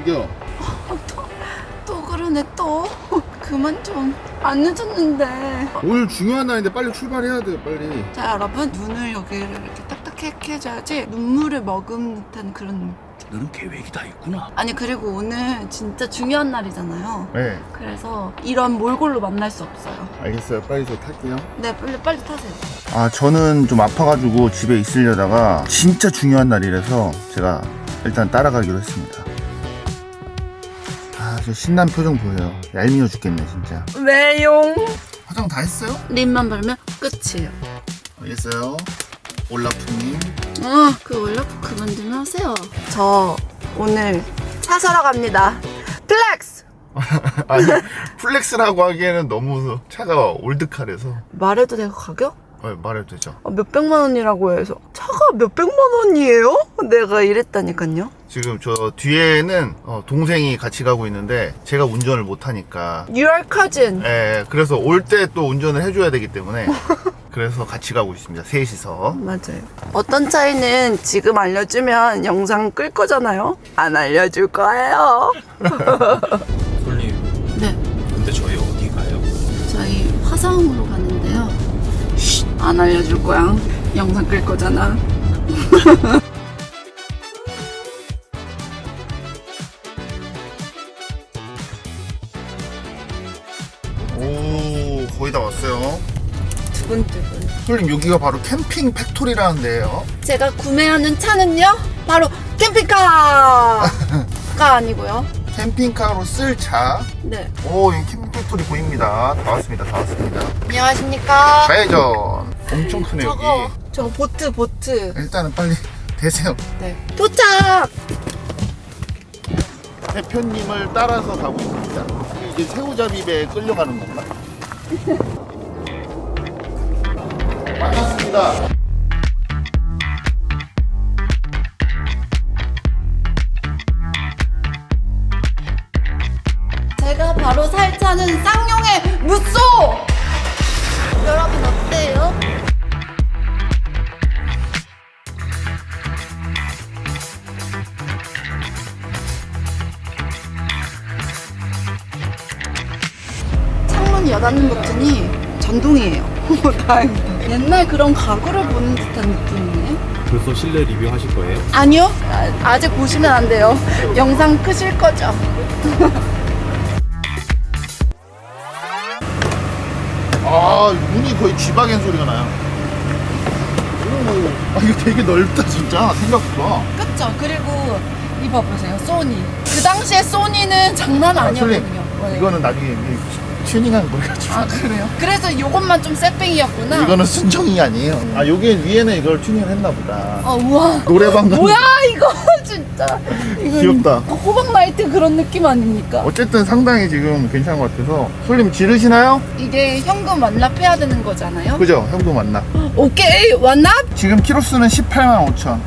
이겨. 또 그러네 또 그만 좀 안 늦었는데 오늘 중요한 날인데 빨리 출발해야 돼, 빨리. 자 여러분 눈을 여기를 이렇게 딱딱하게 해줘야지 눈물을 머금 듯한 그런 너는 계획이 다 있구나. 아니 그리고 오늘 진짜 중요한 날이잖아요 네, 그래서 이런 몰골로 만날 수 없어요 알겠어요. 빨리 저 탈게요. 네 빨리 빨리 타세요 아, 저는 좀 아파가지고 집에 있으려다가 진짜 중요한 날이라서 제가 일단 따라가기로 했습니다. 아, 저 신난 표정 보여요. 얄미워 죽겠네, 진짜. 왜용 화장 다 했어요? 립만 바르면 끝이에요 알겠어요. 올라프님. 어그 연락 그만 좀 하세요 저 오늘 차 사러 갑니다 플렉스 아니, 플렉스라고 하기에는 너무 차가 올드카라서. 말해도 되고 가격? 어, 말해도 되죠. 아, 몇 백만 원이라고 해서 차가 몇 백만 원이에요? 내가 이랬다니까요 지금 저 뒤에는 어, 동생이 같이 가고 있는데 제가 운전을 못 하니까 Your cousin 예, 그래서 올 때 또 운전을 해줘야 되기 때문에 그래서 같이 가고 있습니다. 셋이서. 맞아요 어떤 차이는 지금 알려주면 영상 끌 거잖아요 안 알려줄 거예요 솔님, 네 근데 저희 어디 가요? 저희 화성으로 안 알려줄 거야. 영상 끌 거잖아. 오, 거의 다 왔어요. 두근두근. 솔님 여기가 바로 캠핑 팩토리라는 데예요. 제가 구매하는 차는요? 바로 캠핑카가 아니고요 캠핑카로 쓸 차. 네 오, 여기 캠핑 팩토리 보입니다. 다 왔습니다. 다 왔습니다. 안녕하십니까 좌회전. 엄청 크네 여기. 저거 저 보트 보트 일단은 빨리 대세요. 네 도착 대표님을 따라서 가고 있습니다. 이게 새우잡이 배에 끌려가는 건가? 반갑습니다. 제가 바로 살 차는 쌍용의 무쏘! 여러분 어때요? 창문 여닫는 버튼이 전동이에요. 다행이다. 옛날 그런 가구를 보는 듯한 느낌이네. 벌써 실내 리뷰 하실 거예요? 아니요. 아, 아직 보시면 안 돼요. 영상 끄실 거죠? 아, 문이 거의 쥐박엔 소리가 나요. 오, 아, 이거 되게 넓다, 진짜. 생각보다. 그쵸. 그리고 이거 보세요. 소니. 그 당시에 소니는 장난 아, 아니었거든요. 솔님, 이거는 나중에 이 튜닝한 거여가지고. 아 그래요? 그래서 이것만 좀 쎄뺑이였구나. 이거는 순정이 아니에요. 아, 여기 위에는 이걸 튜닝을 했나 보다. 아 우와. 노래방 같은 뭐야 이거 진짜. 이거 귀엽다. 호박 나이트 그런 느낌 아닙니까? 어쨌든 상당히 지금 괜찮은 것 같아서. 솔님 지르시나요? 이게 현금 완납해야 되는 거잖아요. 그죠? 현금 맞나? 오케이 완납. 지금 키로수는 18만 5천.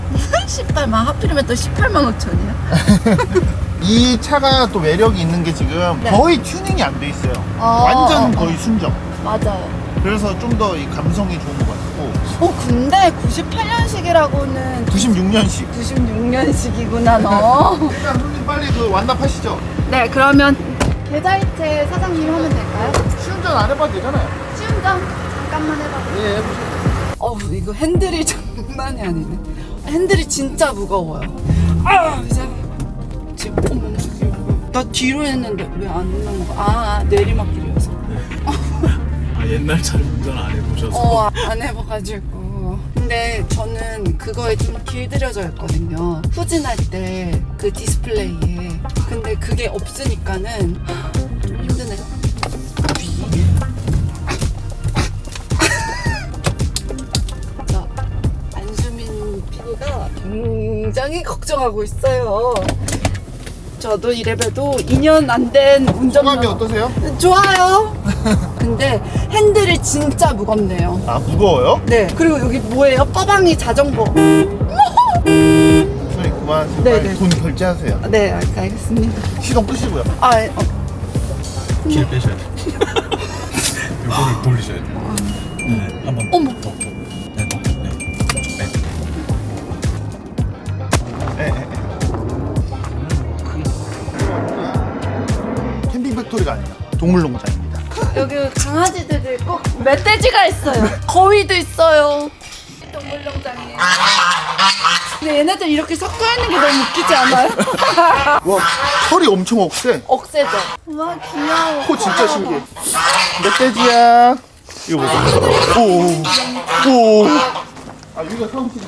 18만 하필이면 또 18만 5천이야. 이 차가 또 매력이 있는 게 지금 네. 거의 튜닝이 안 돼 있어요. 아, 완전 어, 거의 순정. 맞아요. 그래서 좀 더 이 감성이 좋은 것 같고. 어 근데 98년식이라고는 96년식. 96년식이구나 너. 일단 손님 빨리 그 완납하시죠. 네 그러면 계좌이체 사장님 하면 될까요? 시운전 안 해봐도 되잖아요. 시운전 잠깐만 해봐. 네, 해보세요. 어우 이거 핸들이 장난이 아니네. 핸들이 진짜 무거워요. 아 이제 지금 어머. 나 뒤로 했는데 왜안 나는 거야? 아, 아 내리막길이어서. 아 옛날 차를 운전 안 해보셔서 어 안 해봐가지고. 근데 저는 그거에 좀 길들여져 있거든요. 후진할 때 그 디스플레이에. 근데 그게 없으니까는 굉장히 걱정하고 있어요. 저도 이래봬도 2년 안된 소감이 운전면허 어떠세요? 좋아요. 근데 핸들이 진짜 무겁네요. 아, 무거워요? 네. 그리고 여기 뭐예요? 빠방이 자전거. 손님 그만 하시고 네, 빨리 네. 돈 결제하세요. 네, 알- 알겠습니다. 시동 끄시고요. 아, 어, 길 빼셔야 돼요. 요거를 돌리셔야 돼요. 네, 한번 어머. 놀이터리가 아니라 동물농장입니다. 여기 강아지들도 있고 멧돼지가 있어요. 거위도 있어요. 동물농장이에요. 근데 얘네들 이렇게 섞여 있는 게 너무 웃기지 않아요? 와 털이 엄청 억세. 억세죠. 와 귀여워. 코 진짜 신기해. 멧돼지야. 이거 보세요. 오. 오. 아 여기가 사무실.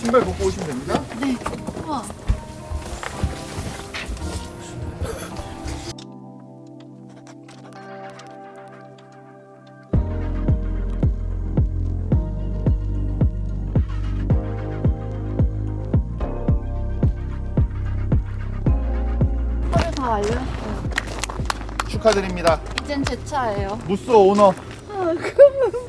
신발 벗고 오시면 됩니다. 네. 우와. 다 알려놨어요. 축하드립니다. 이젠 제 차예요. 무쏘 오너.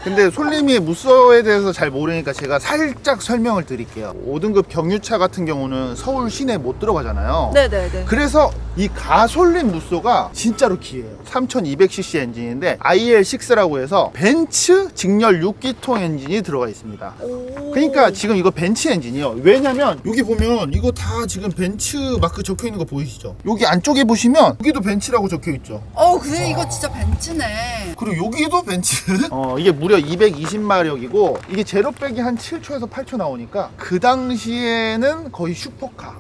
근데 솔님이 무쏘에 대해서 잘 모르니까 제가 살짝 설명을 드릴게요. 5등급 경유차 같은 경우는 서울 시내 못 들어가잖아요. 네네네. 그래서 이 가솔린 무쏘가 진짜로 기해요. 3200cc 엔진인데 IL6라고 해서 벤츠 직렬 6기통 엔진이 들어가 있습니다. 오. 그러니까 지금 이거 벤츠 엔진이요. 왜냐면 여기 보면 이거 다 지금 벤츠 마크 적혀 있는 거 보이시죠? 여기 안쪽에 보시면 여기도 벤츠라고 적혀 있죠. 어, 근데 이거 진짜 벤츠네. 그리고 여기도 벤츠. 어, 이게 무려 220마력이고 이게 제로백이 한 7초에서 8초 나오니까 그 당시에는 거의 슈퍼카.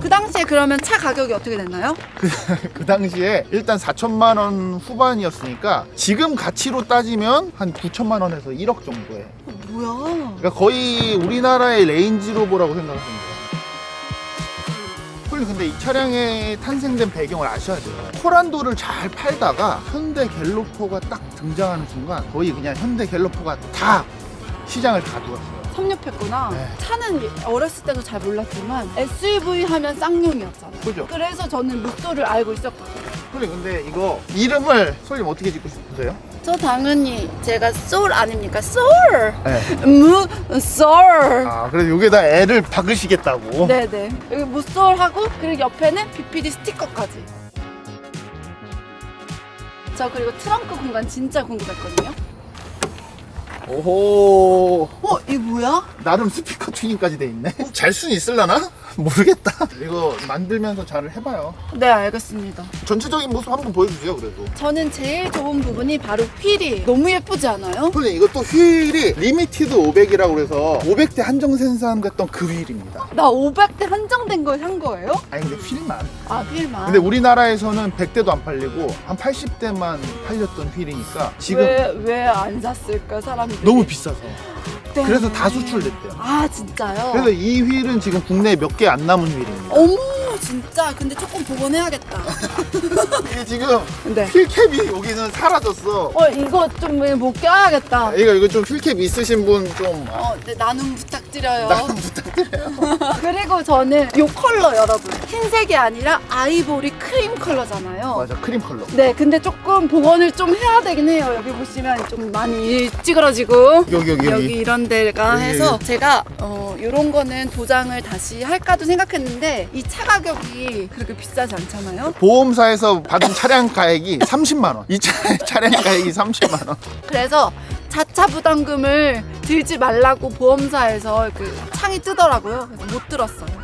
그 당시에 그러면 차 가격이 어떻게 됐나요? 그 당시에 일단 4천만 원 후반이었으니까 지금 가치로 따지면 한 9천만 원에서 1억 정도에. 어, 뭐야? 그러니까 거의 우리나라의 레인지로버라고 생각하시면 돼요. 홀리 근데 이 차량의 탄생된 배경을 아셔야 돼요. 코란도를 잘 팔다가 현대 갤로퍼가 딱 등장하는 순간 거의 그냥 현대 갤로퍼가 다 시장을 가두었어요. 섭렵했구나. 네. 차는 어렸을 때도 잘 몰랐지만 SUV 하면 쌍용이었잖아요. 그죠? 그래서 저는 무쏘를 알고 있었거든요. 홀리 근데 이거 이름을 솔님 어떻게 짓고 싶으세요? 저 당연히 제가 소울 아닙니까? 소울! 네. 무, 소울! 아 그래서 여기다 애를 박으시겠다고. 네네. 여기 무쏘울하고 그리고 옆에는 BPD 스티커까지. 저 그리고 트렁크 공간 진짜 궁금했거든요. 오호. 어, 이거 뭐야? 나름 스피커 튜닝까지 돼 있네. 잘 수는 있을라나? 모르겠다. 이거 만들면서 잘 해봐요. 네, 알겠습니다. 전체적인 모습 한번 보여주세요. 그래도. 저는 제일 좋은 부분이 바로 휠이 너무 예쁘지 않아요? 솔님 이것도 휠이 리미티드 500이라고 그래서 500대 한정 생산됐던 그 휠입니다. 나 500대 한정된 걸 산 거예요? 아니 근데 휠만. 아, 휠만. 근데 우리나라에서는 100대도 안 팔리고 한 80대만 팔렸던 휠이니까 지금 왜 왜 안 샀을까 사람들이? 너무 비싸서. 네. 그래서 다 수출됐대요. 아 진짜요? 그래서 이 휠은 지금 국내에 몇 개 안 남은 휠입니다. 어머 진짜 근데 조금 복원해야겠다. 이게 지금 네. 휠캡이 여기는 사라졌어. 어 이거 좀 못 껴야겠다. 이거 이거 좀 휠캡 있으신 분 좀 어, 네, 나눔 부탁드려요. 나름 부탁드려요. 그리고 저는 이 컬러 여러분 흰색이 아니라 아이보리 크림 컬러잖아요. 맞아 크림 컬러. 네, 근데 조금 복원을 좀 해야 되긴 해요. 여기 보시면 좀 많이 찌그러지고 여기 여기 여기 여기. 이런 데가 여기, 해서 여기. 제가 어 이런 거는 도장을 다시 할까도 생각했는데 이 차 가격 이 그렇게 비싸지 않잖아요. 보험사에서 받은 차량 가액이 30만 원. 이 차, 차량 가액이 30만 원. 그래서 자차 부담금을 들지 말라고 보험사에서 그 창이 뜨더라고요. 그래서 못 들었어요.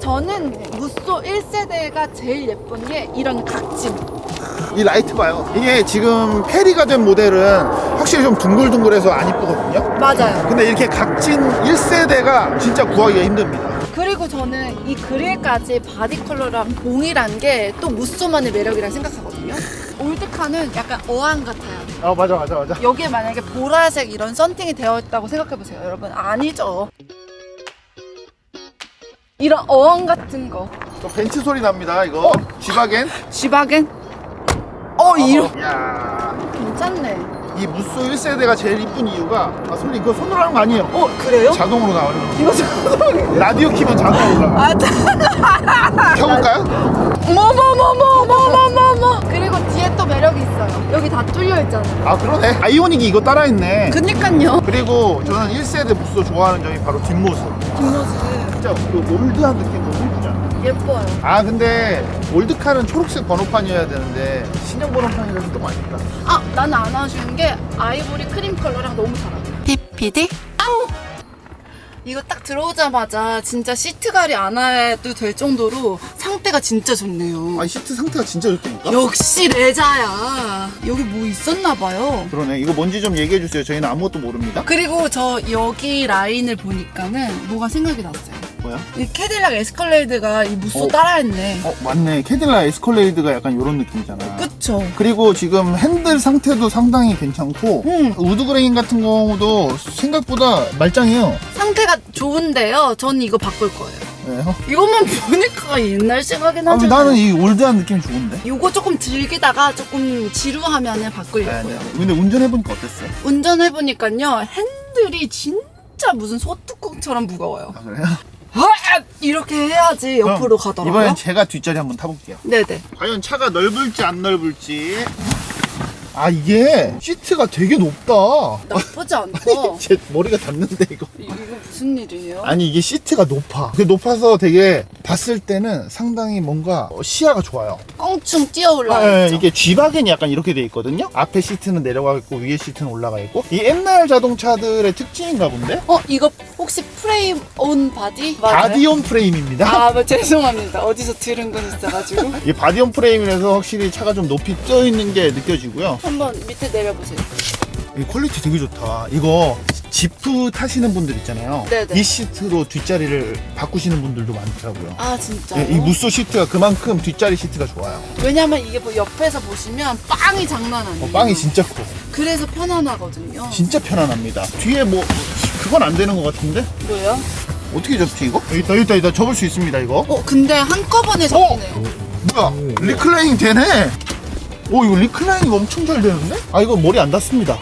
저는 무쏘 1세대가 제일 예쁜 게 이런 각진. 이 라이트 봐요. 이게 지금 페리가 된 모델은 확실히 좀 둥글둥글해서 안 이쁘거든요. 맞아요. 근데 이렇게 각진 1세대가 진짜 구하기가 힘듭니다. 그리고 저는 이 그릴까지 바디 컬러랑 동일한 게 또 무쏘만의 매력이라 생각하거든요. 올드카는 약간 어항 같아요. 아 맞아 맞아 맞아. 여기에 만약에 보라색 이런 썬팅이 되어 있다고 생각해 보세요, 여러분. 아니죠. 이런 어항 같은 거. 또 벤츠 소리 납니다 이거. 쥐바겐. 쥐바겐? 어, 이런. 야. 괜찮네. 이 무쏘 1세대가 제일 이쁜 이유가 아 솔리 이거 손으로 하는 거 아니에요? 어, 그래요? 자동으로 나와요. 이거 좀. 라디오 키면 자동으로 나와. 아, 자- 켜볼까요? 뭐뭐뭐뭐뭐뭐뭐 뭐. 그리고 뒤에 또 매력이 있어요. 여기 다 뚫려 있잖아요. 아 그러네. 아이오닉이 이거 따라했네. 그니까요. 그리고 저는 1세대 무쏘 좋아하는 점이 바로 뒷모습. 뒷모습 진짜 그 올드한 느낌 너무 이쁘잖아. 예뻐요. 아 근데 올드카는 초록색 번호판이어야 되는데 신형 번호판이라서 너무 아쉽다. 아, 나는 안 아쉬운 게 아이보리 크림 컬러랑 너무 잘 어울려. PPD? 이거 딱 들어오자마자 진짜 시트갈이 안 해도 될 정도로 상태가 진짜 좋네요. 아 시트 상태가 진짜 좋다니까? 역시 레자야. 여기 뭐 있었나 봐요. 그러네 이거 뭔지 좀 얘기해 주세요 저희는 아무것도 모릅니다 그리고 저 여기 라인을 보니까는 뭐가 생각이 났어요. 뭐야? 이 캐딜락 에스컬레이드가 이 무쏘 어. 따라했네. 어 맞네 캐딜라 에스컬레이드가 약간 이런 느낌이잖아 그쵸? 그리고 지금 핸들 상태도 상당히 괜찮고 응. 우드그레인 같은 경우도 생각보다 말짱해요 상태가 좋은데요. 전 이거 바꿀 거예요. 네. 이것만 보니까 옛날 생각이 아, 나잖아요. 나는 이 올드한 느낌이 좋은데 요거 조금 즐기다가 조금 지루하면은 바꾸려고요. 근데 운전해보니까 어땠어요? 운전해보니까요, 핸들이 진짜 무슨 소뚜껑처럼 무거워요. 아 그래요? 아! 이렇게 해야지 옆으로 가더라고요. 이번엔 제가 뒷자리 한번 타볼게요 네네. 과연 차가 넓을지 안 넓을지 아 이게 시트가 되게 높다 나쁘지 않고. 제 머리가 닿는데 이거 이- 이거 무슨 일이에요? 아니 이게 시트가 높아 그 높아서 되게 봤을 때는 상당히 뭔가 어, 시야가 좋아요 껑충 뛰어 아, 올라가 예, 있죠. 이게 G박엔 약간 이렇게 돼 있거든요 앞에 시트는 내려가 있고 위에 시트는 올라가 있고 이 옛날 자동차들의 특징인가 본데 어, 이거 혹시 프레임 온 바디? 맞아요? 바디온 프레임입니다 아, 뭐, 죄송합니다. 어디서 들은 건 있어가지고. 이 바디온 프레임이라서 확실히 차가 좀 높이 떠 있는 게 느껴지고요 한번 밑에 내려보세요. 이 퀄리티 되게 좋다. 이거 지프 타시는 분들 있잖아요. 네네. 이 시트로 뒷자리를 바꾸시는 분들도 많더라고요. 아, 진짜요? 예, 이 무쏘 시트가 그만큼 뒷자리 시트가 좋아요. 왜냐면 이게 뭐 옆에서 보시면 빵이 장난 아니에요. 어, 빵이 진짜 커. 그래서 편안하거든요. 진짜 편안합니다. 뒤에 뭐 그건 안 되는 것 같은데? 뭐예요? 어떻게 접지 이거? 여기 있다 있다, 있다. 접을 수 있습니다 이거. 어, 근데 한꺼번에 잡히네요. 뭐야? 리클라이닝 되네. 오 이거 리클라이닝 엄청 잘 되는데? 아 이거 머리 안 닿습니다.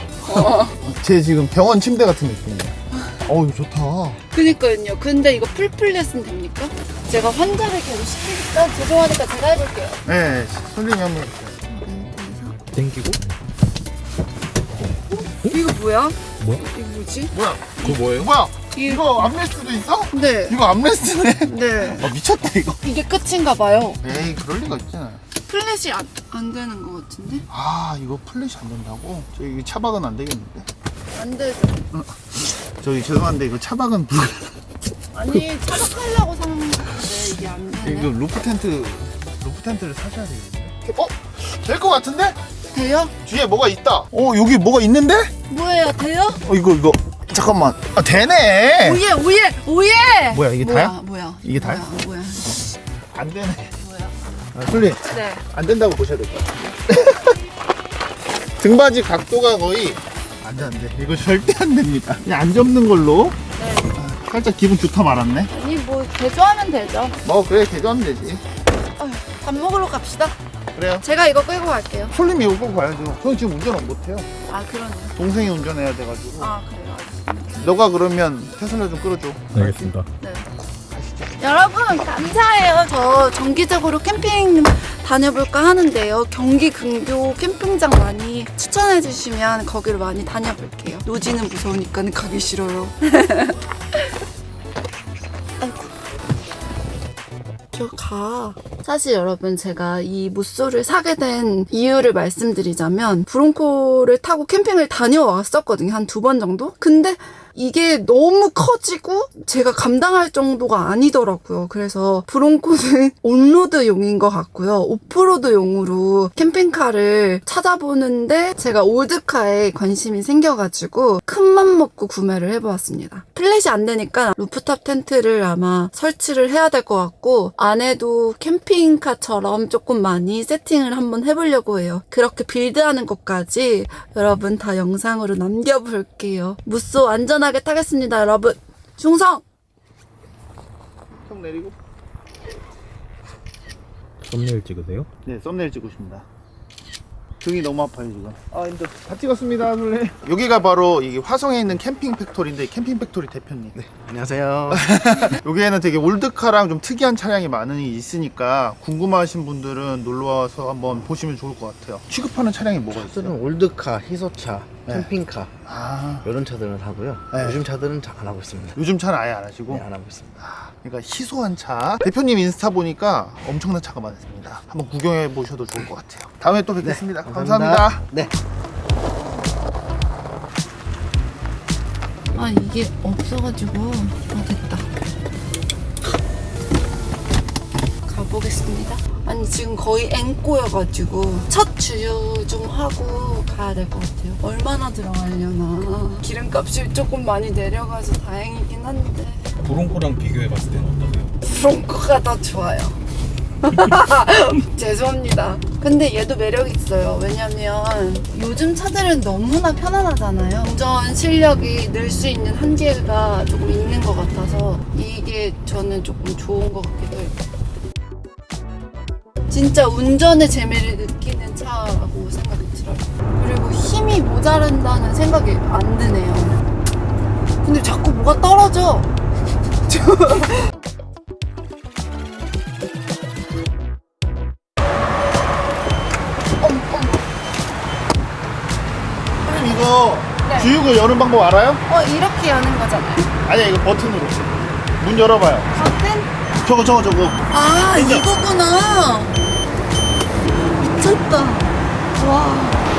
제 지금 병원 침대 같은 느낌이에요. 어 이거 좋다. 그니까요. 근데 이거 풀플랫은 됩니까? 제가 환자를 계속 시키니까 죄송하니까 제가 해볼게요. 네, 선생님 한번 해주세요. 땡기고? 이거 뭐야? 뭐야? 이거 뭐지? 뭐야? 그거 뭐예요? 뭐야? 이게- 이거 암레스트도 있어? 네. 이거 암레스트네? 네. 아 미쳤다 이거 이게 끝인가 봐요. 에이 그럴 리가 있잖아 플랫이 안, 안 되는 것 같은데? 아 이거 플랫이 안 된다고? 저기 차박은 안 되겠는데? 안 되죠. 저기 죄송한데 이거 차박은 불가 아니, 차박하려고 산 건데 이게 안 이거 되네. 루프 텐트 루프 텐트를 사셔야 되겠는데? 어? 될 것 같은데? 돼요? 뒤에 뭐가 있다 어 여기 뭐가 있는데? 뭐예요? 돼요? 어 이거 이거 잠깐만 아 되네 오예, 오예, 오예! 뭐야, 이게 뭐야, 다야? 뭐야. 이게 다야? 뭐야, 뭐야. 안 되네. 아 솔리 네. 안 된다고 보셔야 될 것 같아요. 등받이 각도가 거의 안 돼, 안 돼. 이거 절대 안 됩니다. 그냥 안 접는 걸로. 네. 아, 살짝 기분 좋다 말았네. 아니, 뭐, 개조하면 되죠. 뭐, 그래, 개조하면 되지. 아휴, 밥 먹으러 갑시다. 그래요. 제가 이거 끌고 갈게요. 솔님이 이거 꼭 봐야죠. 저는 지금 운전을 못해요. 아, 그러네요. 동생이 운전해야 돼가지고. 아, 그래요. 알겠습니다. 너가 그러면 테슬라 좀 끌어줘. 알겠습니다. 네. 여러분 감사해요. 저 정기적으로 캠핑 다녀볼까 하는데요. 경기 근교 캠핑장 많이 추천해 주시면 거기로 많이 다녀볼게요. 노지는 무서우니까 가기 싫어요. 아이고. 저 가. 사실 여러분 제가 이 무쏘를 사게 된 이유를 말씀드리자면 브론코를 타고 캠핑을 다녀왔었거든요. 한 두 번 정도? 근데 이게 너무 커지고 제가 감당할 정도가 아니더라고요. 그래서 브론코는 온로드용인 것 같고요. 오프로드용으로 캠핑카를 찾아보는데 제가 올드카에 관심이 생겨가지고 큰 맘 먹고 구매를 해보았습니다. 플랫이 안 되니까 루프탑 텐트를 아마 설치를 해야 될 것 같고 안에도 캠핑카처럼 조금 많이 세팅을 한번 해보려고 해요. 그렇게 빌드하는 것까지 여러분 다 영상으로 남겨볼게요. 무쏘 안전 하게 타겠습니다, 여러분. 충성! 형 내리고. 썸네일 찍으세요? 네, 썸네일 찍고 싶습니다. 등이 너무 아파요 지금. 아 힘들어. 다 찍었습니다, 솔리. 여기가 바로 이 화성에 있는 캠핑 팩토리인데 캠핑 팩토리 대표님. 네. 안녕하세요. 여기에는 되게 올드카랑 좀 특이한 차량이 많이 있으니까 궁금하신 분들은 놀러 와서 한번 보시면 좋을 것 같아요. 취급하는 차량이 뭐가 차들은 있어요? 올드카, 희소차, 네. 캠핑카 아, 이런 차들은 하고요. 네. 요즘 차들은 잘 안 하고 있습니다. 요즘 차는 아예 안 하시고. 네, 안 하고 있습니다. 아, 그러니까 희소한 차. 대표님 인스타 보니까 엄청난 차가 많습니다. 한번 구경해 보셔도 좋을 것 같아요. 다음에 또 뵙겠습니다. 감사합니다. 네. 아 이게 없어가지고 어 됐다 가보겠습니다. 아니 지금 거의 앵꼬여가지고 첫 주유 좀 하고 가야 될 것 같아요. 얼마나 들어가려나. 기름값이 조금 많이 내려가서 다행이긴 한데. 브롱코랑 비교해봤을 때는 어떠세요? 브롱코가 더 좋아요. 죄송합니다. 근데 얘도 매력 있어요. 왜냐면 요즘 차들은 너무나 편안하잖아요. 운전 실력이 늘 수 있는 한계가 조금 있는 것 같아서 이게 저는 조금 좋은 것 같기도 해요 진짜 운전의 재미를 느끼는 차라고 생각이 들어요. 그리고 힘이 모자란다는 생각이 안 드네요. 근데 자꾸 뭐가 떨어져. 선생님 이거 네. 주유구 여는 방법 알아요? 어 이렇게 여는 거잖아요. 아니야 이거 버튼으로. 문 열어봐요. 버튼? 저거 저거 저거. 아 이거구나 미쳤다. 와.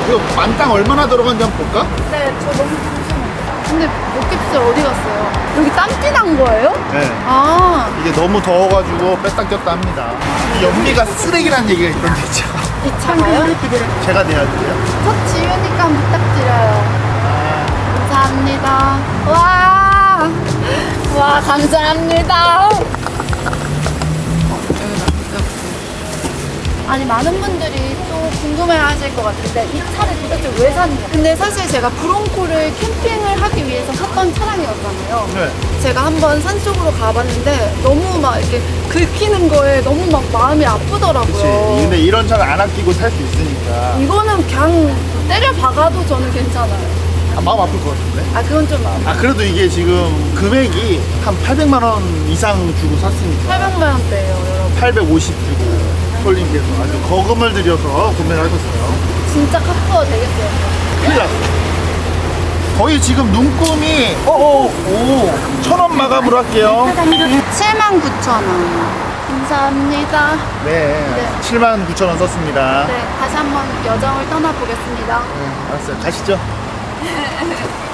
이거 만땅 얼마나 들어간지 한번 볼까? 네, 저 너무 궁금해요 근데 목캡슬 어디 갔어요? 여기 땀띠 난 거예요? 네. 아, 이게 너무 더워가지고 뺐다 꼈다 합니다. 이 연비가 쓰레기란 얘기가 있던데 참이 차가요? 제가 내야 돼요. 첫 지우니까 부탁드려요. 감사합니다. 와, 와 감사합니다 아니 많은 분들이 또 궁금해하실 것 같은데 이 차를 도대체 왜 샀냐? 근데 사실 제가 브롱코를 캠핑을 하기 위해서 샀던 차량이었잖아요. 네. 제가 한번 산속으로 가봤는데 너무 막 이렇게 긁히는 거에 너무 막 마음이 그치 아프더라고요. 근데 이런 차는 안 아끼고 살 수 있으니까. 이거는 그냥 때려 박아도 저는 괜찮아요. 아, 마음 아플 것 같은데? 아 그건 좀 마음. 아 그래도 이게 지금 금액이 한 800만 원 이상 주고 샀으니까. 800만 원대예요 여러분. 850 주고 폴님께서 아주 거금을 들여서 구매를 하셨어요. 진짜 카푸어 되겠어요. 큰일 났어. 거의 지금 눈금이 어 어 오 천원 마감으로 할게요. 79,000원. 감사합니다. 네, 네. 7만 9천 원 썼습니다. 네 다시 한번 여정을 떠나보겠습니다. 네, 알았어요. 가시죠